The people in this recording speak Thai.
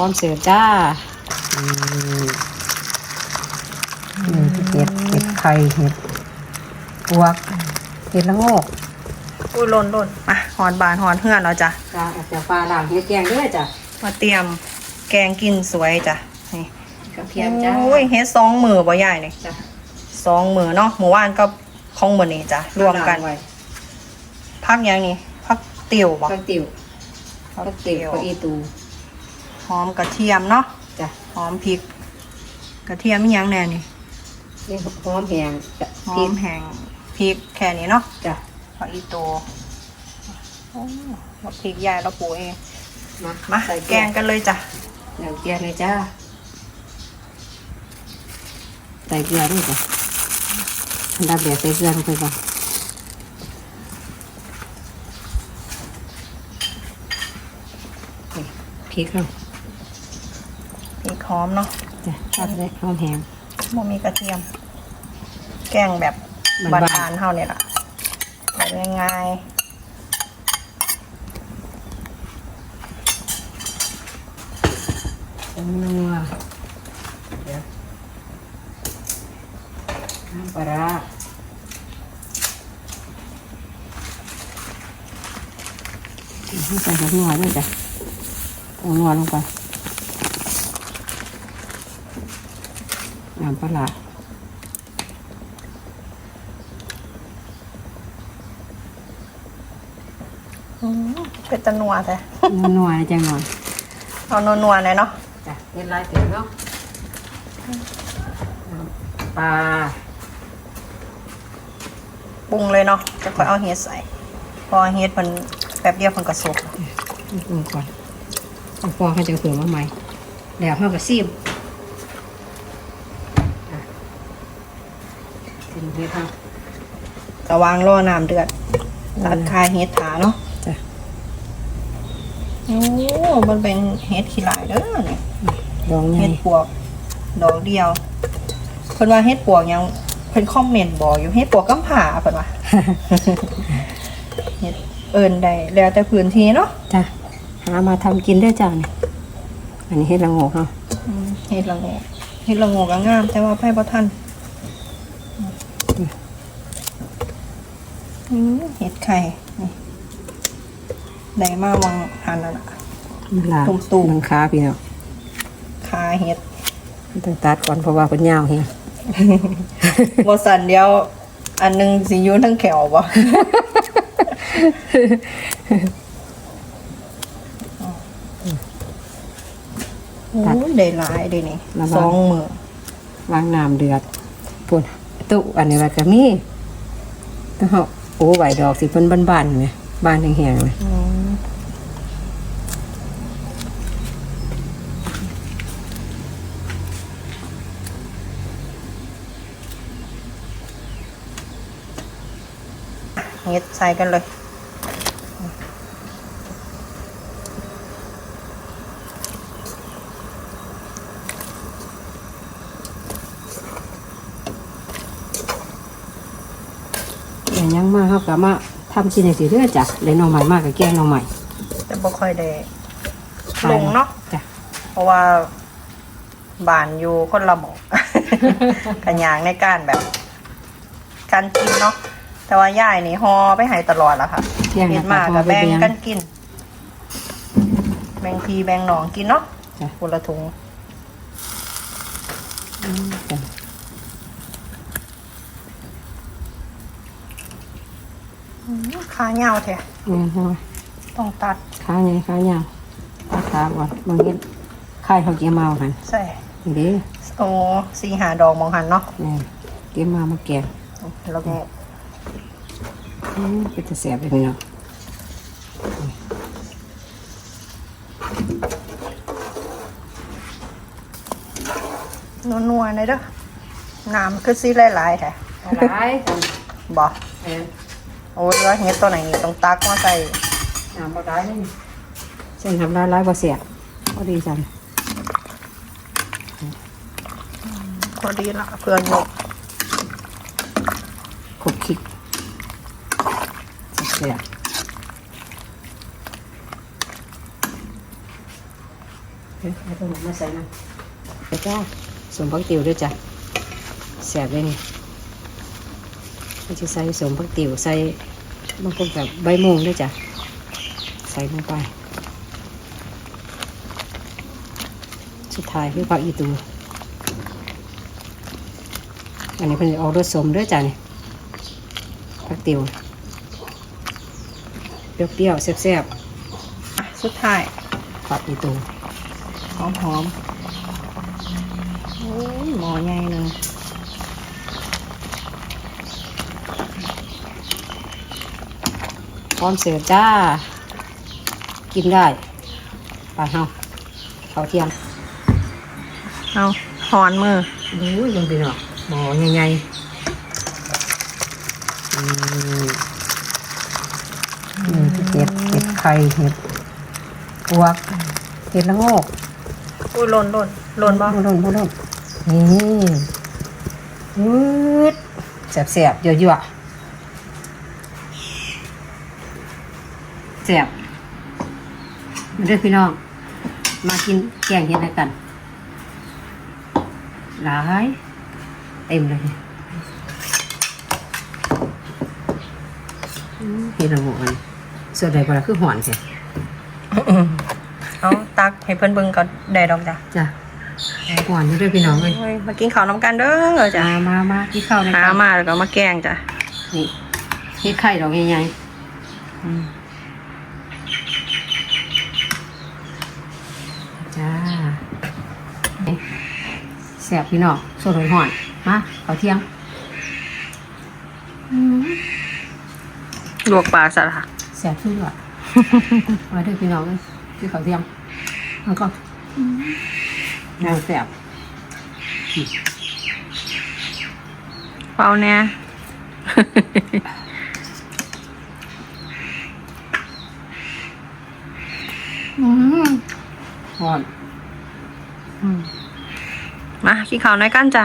พร้อมเสิร์ฟจ้าเห็ดเห็ดไข่เห็ดปวกเห็ดละโงกอุ้ยหล่นหล่นมาหอนบานหอนเฮือนเราจ้ะจ้าอาจะปลาล่างเห็ดแกงด้วยจ้ะมาเตรียมแกงกินสวยจ้ะนี่กระเทียมจ้าโอ้ยเฮ็ดสองมือบ่ใหญ่เลยจ้ะสองมือเนาะหมู่ว่านก็ของมือนี่จ้ะรวมกันพักยังนี่พักเตี๋ยวบ่ผักติ๋วผักติ๋วผักอีตู หอมกระเทียมเนาะจ้ะหอมพริก กระเทียมมีหยังแน่นี่นี่หอมแหงจ้ะหอพริกมแห้งพริกแค่นี้เนาะจ้ะผักอีโตโอ้บักพริกใหญ่เราปลูกเองมามาใส่แกงกันเลยจ้ะเดี๋ยวแกงเลยจ้าใส่เกลือด้วยจ้ะอันดับแรกใส่เกลือลงไปก่อนนี่พริกเราพริก หอมเนาะจ้ะตัดเลยหอมแหงบ่มีกระเทียม แกงแบบบ้านๆบานๆเท่านี่ล่ะแบบง่ายต้มนัวเดี๋ยวน้ำปลาร้าให้ใส่หัวนัวด้วยจ้ะหัวนัวลงไป น้ำปลาร้าๆอืมเป็นตะนัวแต่นัวๆจังหน่อยเอานัวๆหน่อยเนาะจ้ะเห็นลายเต็มเนาะน้ำปลาปรุงเลยเนาะจะค่อยเอาเฮ็ดใส่ พอเฮ็ดมันแป๊บเดียวมันก็สุก ลงก่อนเอาฟองเขาจะเผื่อมาใหม่แล้วเขาก็ซีมอะ ถึงเฮ็ดครับระวางรอน้ำเดือดตัดคายเฮ็ดถาเนาะจ้ะ โอ้มันเป็นเฮ็ดขี้หลายเด้อเนี่ยลองไงเฮ็ดปวก ดอกเดียวเพิ่นว่าเฮ็ดปวกยังเพิ่นคอมเมนต์บอกอยู่เฮ็ดปวกกำผาเพิ่นว่า เฮ็ดเอิ้นได้แล้วแต่พื้นที่เนาะจ้ะ หามาทำกินได้จ้ะนี่อันนี้เฮ็ดละโงกเนาะอืมเฮ็ดละโงกเฮ็ดละโงกก็งามแต่ว่าไผบ่ทันอืม เฮ็ดไข่ นี่ได้มาวังหันนั่นน่ะ ลาตุ่มๆมันขาพี่เนาะขาเฮ็ดต้องตัดก่อนเพราะว่าเป็นยาวเฮงบ่สั่นเดียว อันหนึงสิอยู่ทั้งแขวบ่ โอ้ยได้หลายเด้นี่สองมื้อวางน้ำเดือดปุ่นตู้อันนี้ว่าก็มีต้องเอา โอ้ไหวดอกสิเพิ่นบ้านๆไหมบ้านแห้งๆไหมเฮ็ดใส่กันเลย อย่างยังมาเขาก็มาทำชิ้นสิเรื่อยจ้ะเลยน่อใหม่มากกับแกงหน่อใหม่แต่บ่ค่อยได้ลงเนาะจ้ะเพราะว่าบานอยู่คนละหมองกันยางในการแบบ การกินเนาะแต่ว่ายายนี่ฮอไปให้ตลอดละค่ะเห็นมากกับแบ่งกันกิน แบ่งพีแบ่งหนองกินเนาะจ้ะคนละถุง อืมจ้ะ อืม ขาเหงาแท้แม่นบ่ต้องตัดขาไงขาเงาวตัดขาก่อนบางทีไข่เขาเกี่ยวมาหันใส่นี่เด้โอ้สีหาดอกมองหันเนาะแม่นเกี่ยวมามาแกงแล้วก็อืมเป็นตะแสบเลยพี่น้องนัวๆหน่อยเด้อน้ำคือสีหลายๆแท้หลายจังบ่แม่น โอ้ยแล้วเฮ็ดตัวไหนนี่ต้องตักมาใส่น้ำบ่ได้เลยเส้นทำลายหลายบ่เสียพอดีจังพอดีละเพื่อนยกขบคิกเสียบอเฮ้ยเอาตัวหมูมาใส่นะเดี๋ยวจ้าสมพักติวด้วยจ้ะแสบเลยนี่ เราจะใส่สมพักติวใส่บางคนกับใบม่วงด้วยจ้ะ ใส่ลงไป สุดท้ายคือผักอีตูอันนี้เป็นออกรสสมด้วยจ้ะนี่ผักติวเปรี้ยวๆแซ่บอะสุดท้ายๆผักอีตูหอมหอมๆโอ้ยหมอใหญ่หนึ่ง พร้อมเสิร์ฟจ้า กินได้ปลาเฮาเขาวเทียมเอาหอนมือดูยังเป็นหรอกหมอใหญ่ๆอืมอืมเห็ดเห็ดไข่เห็ดปวกเห็ดละโงกอุ้ยหล่นหล่นหล่นบ่บ่ลนบ่ลนนี่วืดแสบๆเยอะๆ แสบมาเด้อพี่น้อง มากินแกงเห็ดด้วยกัน หลาย เต็มเลยอืมเห็ดละโงกอันส่วนใดบ่ล่ะคือหอนแท้เอาตักให้เพื่อนเบิ่งก่อนได้ดอกจ้ะจ้ะหอนอยู่เด้วยพี่น้องเลยเฮ้ยมากินข้าวน้ำกันเด้อจ้ะมามามาที่ข้าวในหากันมาแล้วก็มาแกงจ้ะนี่เฮ็ดไข่ดอกใหญ่อืมๆ จ้าแซ่บพี่น้องสดหอนๆมาข้าวเที่ยงลวกปลาสัตว์ค่ะแซ่บขึ้นว่ะมาเด้อพี่น้องเลยที่ข้าวเที่ยงแล้วก็นางแซ่บเปล่าเนี่ย อืม หอนมากินข้าวน้อยกันจ้ะ